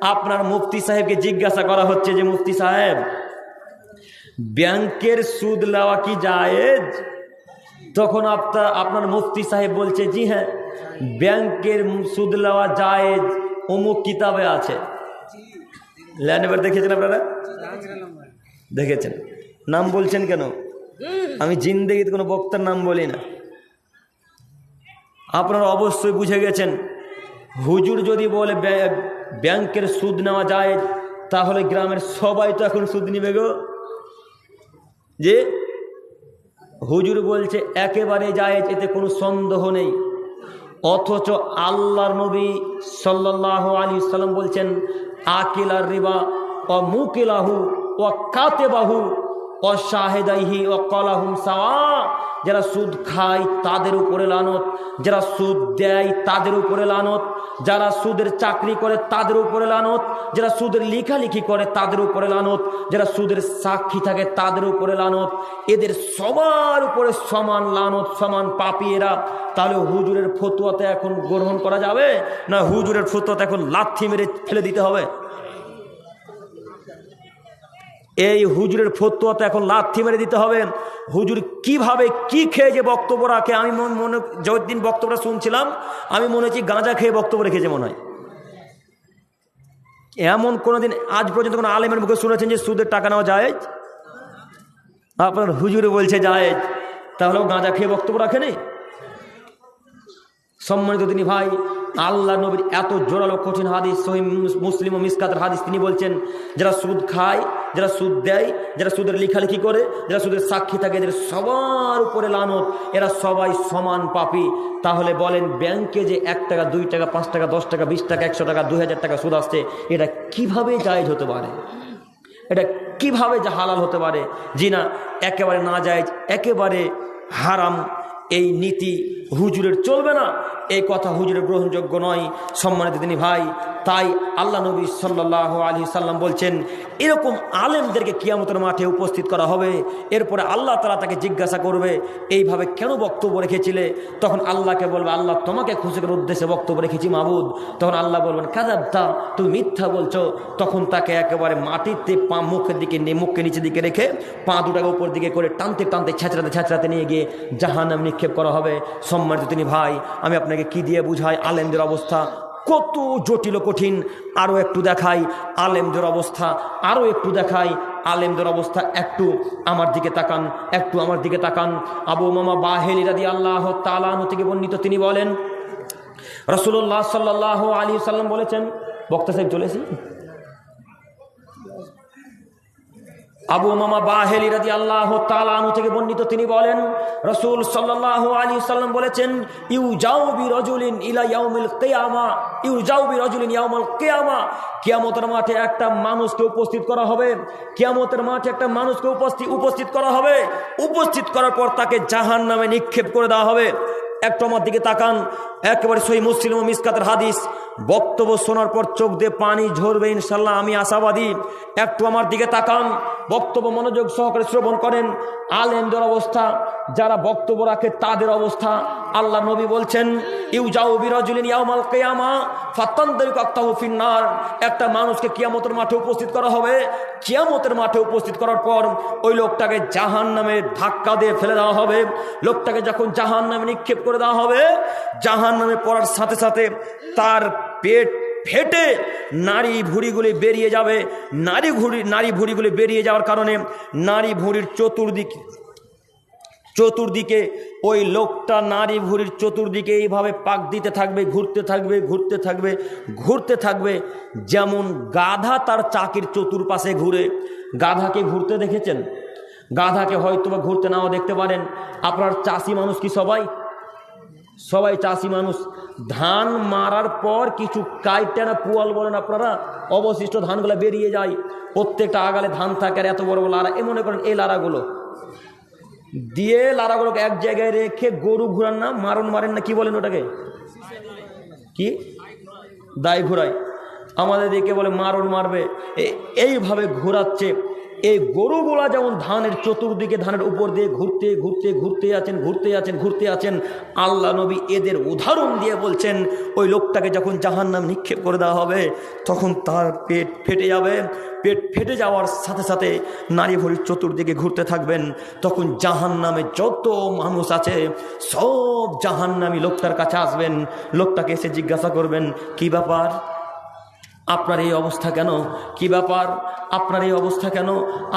আপনার মুফতি সাহেবকে জিজ্ঞাসা করা হচ্ছে যে, মুফতি সাহেব, ব্যাংকের সুদ নেওয়া কি জায়েজ? তখন আপনার আপনার মুফতি সাহেব বলছে, জি হ্যাঁ ব্যাংকের সুদ নেওয়া জায়েজ অমুক কিতাবে আছে। ল্যান্ড এবার দেখেছেন আপনারা? দেখেছেন। নাম বলছেন কেন? আমি জিন্দেগিতে কোনো বক্তার নাম বলি না। আপনারা অবশ্যই বুঝে গেছেন। হুজুর যদি বলে ব্যাংকের সুদ নেওয়া যায়, তাহলে গ্রামের সবাই তো এখন সুদ নিবে গো। যে হুজুর বলছে, একেবারে যায় এতে কোনো সন্দেহ নেই। অথচ আল্লাহর নবী সাল্লাহ আলী সাল্লাম বলছেন আকিলার রিবা ও মুকিলাহু ও কাতেবাহু ও শাহেদাইহি ও কলাহুম সাওয়া। যারা সুদ খায় তাদের উপরে লানত, যারা সুদ দেয় তাদের উপরে লানত, যারা সুদের চাকরি করে তাদের উপরে লানত, যারা সুদের লেখালেখি করে তাদের উপরে লানত, যারা সুদের সাক্ষী থাকে তাদের উপরে লানত, এদের সবার উপরে সমান লানত, সমান পাপি এরা। তাহলে হুজুরের ফতুয়াতে এখন গ্রহণ করা যাবে না হুজুরের ফতুয়াতে এখন লাথি মেরে ফেলে দিতে হবে? এই হুজুরের ফতুয়া তো এখন লাথি মেরে দিতে হবে। হুজুর কীভাবে, কি খেয়ে যে বক্তব্য রাখে? আমি মন- যতদিন বক্তব্যটা শুনছিলাম, আমি মনে হচ্ছি গাঁজা খেয়ে বক্তব্য রেখেছে মনে হয়। এমন কোনোদিন আজ পর্যন্ত কোনো আলেমের মুখে শুনেছেন যে সুদের টাকা নেওয়া যায় আপনার হুজুরে বলছে জায়েজ। তাহলেও গাঁজা খেয়ে বক্তব্য রাখেনি? সম্মানিত তিনি ভাই, আল্লাহ নবীর এত জোরালো কঠিন হাদিস সহি মুসলিম ও মিসকাতের হাদিস তিনি বলছেন, যারা সুদ খায়, যারা সুদ দেয়, যারা সুদের লিখালেখি করে, যারা সুদের সাক্ষী থাকে, এদের সবার উপরে লানত, এরা সবাই সমান পাপি। তাহলে বলেন, ব্যাংকে যে এক টাকা, দুই টাকা, পাঁচ টাকা, দশ টাকা, বিশ টাকা, একশো টাকা, দুই হাজার টাকা সুদ আসছে, এটা কীভাবে জায়েজ হতে পারে? এটা কীভাবে যা হালাল হতে পারে? জি না, একেবারে না যায় একেবারে হারাম, এই নীতি হুজুরের চলবে না। এই কথা হুজুরে গ্রহণযোগ্য নয়। সম্মানিত তিনি ভাই তাই আল্লাহ নবী সাল্লাহ আলী সাল্লাম বলছেন, এরকম আলেমদেরকে কিয়ামতের মাঠে উপস্থিত করা হবে। এরপরে আল্লাহ তালা তাকে জিজ্ঞাসা করবে, এইভাবে কেন বক্তব্য রেখেছিলে? তখন আল্লাহকে বলবে, আল্লাহ তোমাকে খুশি করার উদ্দেশ্যে বক্তব্য রেখেছি মাহবুদ। তখন আল্লাহ বলবেন কাজাবতা তুমি মিথ্যা বলছো। তখন তাকে একেবারে মাটিতে পা, মুখের দিকে মুখকে নিচের দিকে রেখে পা দুটাকে উপর দিকে করে টানতে টানতে ছেঁচড়াতে ছেঁচড়াতে নিয়ে গিয়ে জাহান্নাম নিক্ষেপ করা হবে। সম্মানিত তিনি ভাই, আমি আপনাকে কি দিয়ে বুঝাই আলেমদের অবস্থা? কত জটিল কঠিন, আরও একটু দেখাই আলেমদের অবস্থা, আরও একটু দেখাই আলেমদের অবস্থা, একটু আমার দিকে তাকান, একটু আমার দিকে তাকান। আবু মামা বাহেলি রাদি আল্লাহ তালানু থেকে বর্ণিত তিনি বলেন রসুল্লাহ সাল্লাহ আলী সাল্লাম বলেছেন, বক্তা সাহেব চলেছি আবু মামা বাহেলি রাজি আল্লাহ তালানু থেকে বর্ণিত তিনি বলেন, রসুল সাল্লাহ আলী সাল্লাম বলেছেন ইউ যাও বি রজুলিন ইলা ইয়াউমিল কেয়ামা। কেয়ামা। মাঠে একটা মানুষকে উপস্থিত করা হবে। মাঠে একটা মানুষকে উপস্থিত উপস্থিত করা হবে। উপস্থিত করার পর তাকে জাহান নামে নিক্ষেপ করে দেওয়া হবে। একটু আমার দিকে তাকান। একেবারে সহি মুসলিম ও মিসকাতের হাদিস। বক্তব্য শোনার পর চোখ দিয়ে পানি ঝরবে ইনশাল্লাহ আমি আশাবাদী। একটু আমার দিকে তাকান, বক্তব্য মনোযোগ সহকারে শ্রবণ করেন। আলেমদের অবস্থা, যারা বক্তব্য রাখে তাদের অবস্থা। আল্লাহ নবী বলছেন ইউ যাও বিরাজুলিন ইয়াউমাল কিয়ামা ফাত্তান্তরিক আক্তাহু ফিন্নার। একটা মানুষকে কিয়ামতের মাঠে উপস্থিত করা হবে। কিয়ামতের মাঠে উপস্থিত করার পর ওই লোকটাকে জাহান নামে ধাক্কা দিয়ে ফেলে দেওয়া হবে। লোকটাকে যখন জাহান নামে নিক্ষেপ করে দেওয়া হবে জাহান নামে পড়ার সাথে সাথে তার পেট ফেটে নারী ভুঁড়িগুলি বেরিয়ে যাবে। নারী ভুঁড়ি নারী ভুঁড়িগুলি বেরিয়ে যাওয়ার কারণে নারী ভুঁড়ির চতুর্দিকে চতুর্দিকে ওই লোকটা নারী ভুঁড়ির চতুর্দিকে এইভাবে পাক দিতে থাকবে, ঘুরতে থাকবে ঘুরতে থাকবে ঘুরতে থাকবে। যেমন গাধা তার চাকির চতুর্পাশে ঘুরে। গাধাকে ঘুরতে দেখেছেন? গাধাকে হয়তো বা ঘুরতে নাও দেখতে পারেন। আপনার চাষি মানুষ কি সবাই? সবাই চাষি মানুষ। ধান মারার পর কিছু কাইটে না পুয়াল বলেন আপনারা, অবশিষ্ট ধানগুলো বেরিয়ে যায়। প্রত্যেকটা আগালে ধান থাকে আর এত বড় বড় লারা এ মনে করেন এই লারাগুলো দিয়ে লারাগুলোকে এক জায়গায় রেখে গরু ঘুরান না, মারণ মারেন না, কি বলেন ওটাকে? কি? দায় ঘুরায় আমাদের দিকে বলে মারণ মারবে। এইভাবে ঘোরাচ্ছে। এই গরুগুলা যেমন ধানের চতুর্দিকে ধানের উপর দিয়ে ঘুরতে ঘুরতে ঘুরতে আছেন ঘুরতে আছেন ঘুরতে আছেন, আল্লাহ নবী এদের উদাহরণ দিয়ে বলছেন, ওই লোকটাকে যখন জাহান্নাম নিক্ষেপ করে দেওয়া হবে, তখন তার পেট ফেটে যাবে। পেট ফেটে যাওয়ার সাথে সাথে নারী ভরির চতুর্দিকে ঘুরতে থাকবেন। তখন জাহান নামে যত মানুষ আছে, সব জাহান জাহান্নামী লোকটার কাছে আসবেন। লোকটাকে এসে জিজ্ঞাসা করবেন, কি ব্যাপার? আপনার এই অবস্থা কেন? কি ব্যাপার? আপনার এই অবস্থা কেন?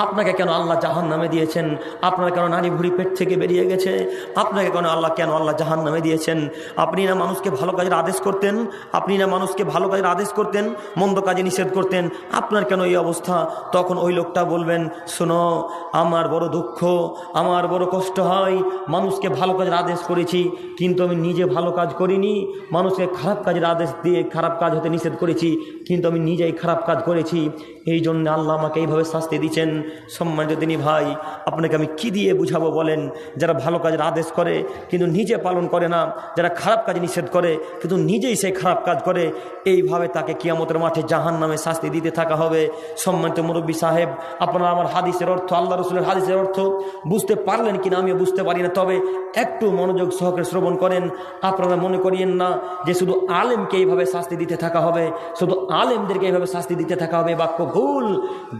আপনাকে কেন আল্লাহ জাহান নামে দিয়েছেন? আপনার কেন নারী ভুড়ি পেট থেকে বেরিয়ে গেছে? আপনাকে কেন আল্লাহ কেন আল্লাহ জাহান নামে দিয়েছেন? আপনি না মানুষকে ভালো কাজের আদেশ করতেন? আপনি না মানুষকে ভালো কাজের আদেশ করতেন? মন্দ কাজে নিষেধ করতেন? আপনার কেন এই অবস্থা? তখন ওই লোকটা বলবেন, শোনো, আমার বড় দুঃখ, আমার বড় কষ্ট হয়। মানুষকে ভালো কাজের আদেশ করেছি, কিন্তু আমি নিজে ভালো কাজ করিনি। মানুষকে খারাপ কাজের আদেশ দিয়ে খারাপ কাজ হতে নিষেধ করেছি, কিন্তু আমি নিজেই খারাপ কাজ করেছি। এই জন্য আল্লাহ আমাকে এইভাবে শাস্তি দিচ্ছেন। সম্মানিত তিনি ভাই, আপনাকে আমি কি দিয়ে বুঝাবো বলেন? যারা ভালো কাজের আদেশ করে, কিন্তু নিজে পালন করে না, যারা খারাপ কাজ নিষেধ করে, কিন্তু নিজেই সেই খারাপ কাজ করে, এইভাবে তাকে কিয়ামতের মাঠে জাহান নামে শাস্তি দিতে থাকা হবে। সম্মানিত মুরব্বী সাহেব, আপনারা আমার হাদিসের অর্থ, আল্লাহ রসুলের হাদিসের অর্থ বুঝতে পারলেন কিনা আমিও বুঝতে পারি না। তবে একটু মনোযোগ সহকারে শ্রবণ করেন। আপনারা মনে করিয়েন না যে শুধু আলেমকে এইভাবে শাস্তি দিতে থাকা হবে, শুধু আলেমদেরকে এইভাবে শাস্তি দিতে থাকা হবে বাক্য ভুল।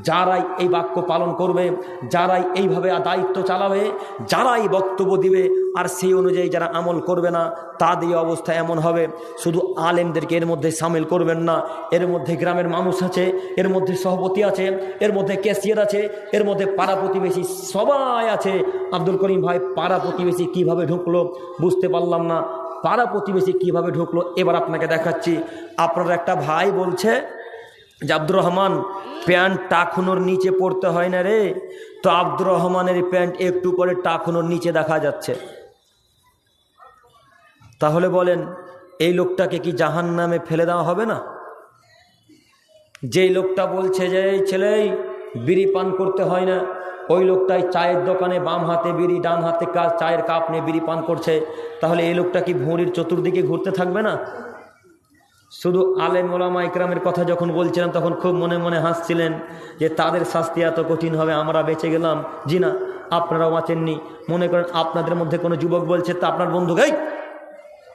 যারাই এই বাক্য পালন করবে, যারাই এইভাবে দায়িত্ব চালাবে, যারাই বক্তব্য দিবে, আর সেই অনুযায়ী যারা আমল করবে না, তাদের অবস্থা এমন হবে। শুধু আলেমদেরকে এর মধ্যে সামিল করবেন না, এর মধ্যে গ্রামের মানুষ আছে, এর মধ্যে সভাপতি আছে, এর মধ্যে ক্যাশিয়ার আছে, এর মধ্যে পাড়া প্রতিবেশী সবাই আছে। আব্দুল করিম ভাই, পাড়া প্রতিবেশী কীভাবে ঢুকলো বুঝতে পারলাম না। পাড়া প্রতিবেশী কীভাবে ঢুকলো? এবার আপনাকে দেখাচ্ছি। আপনার একটা ভাই বলছে যে আব্দুর রহমান, প্যান্ট টাকুনোর নিচে পড়তে হয় না রে। তো আব্দুর রহমানের প্যান্ট একটু করে টাকুনোর নিচে দেখা যাচ্ছে। তাহলে বলেন, এই লোকটাকে কি জাহান নামে ফেলে দেওয়া হবে না? যেই লোকটা বলছে যে, এই ছেলেই, বিড়ি পান করতে হয় না। ওই লোকটাই চায়ের দোকানে বাম হাতে বিড়ি, ডান হাতে কাজ, চায়ের কাপ নিয়ে বিড়ি পান করছে। তাহলে এই লোকটা কি ভুঁড়ির চতুর্দিকে ঘুরতে থাকবে না? শুধু আলেম ওলামা ইকরামের কথা যখন বলছিলাম তখন খুব মনে মনে হাসছিলেন যে তাদের শাস্তি এত কঠিন হবে, আমরা বেঁচে গেলাম। জি না, আপনারাও বাঁচেননি। মনে করেন আপনাদের মধ্যে কোনো যুবক বলছে, তা আপনার বন্ধু গাই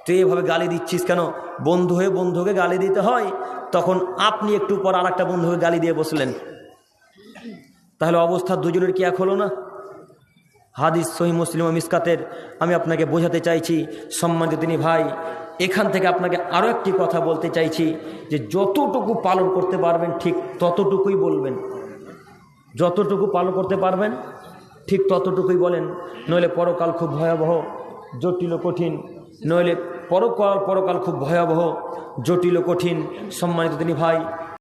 তুই এভাবে গালি দিচ্ছিস কেন? বন্ধু হয়ে বন্ধুকে গালি দিতে হয়। তখন আপনি একটু পর আর একটা বন্ধুকে গালি দিয়ে বসলেন। তাহলে অবস্থা দুজনের কি এক হলো না? হাদিস সহি মুসলিম মিসকাতের আমি আপনাকে বোঝাতে চাইছি, সম্মানিত তিনি ভাই, এখান থেকে আপনাকে আরও একটি কথা বলতে চাইছি যে যতটুকু পালন করতে পারবেন ঠিক ততটুকুই বলবেন। যতটুকু পালন করতে পারবেন, ঠিক ততটুকুই বলেন। নইলে পরকাল খুব ভয়াবহ, জটিল কঠিন। নইলে পরকাল পরকাল খুব ভয়াবহ, জটিল কঠিন। সম্মানিত তিনি ভাই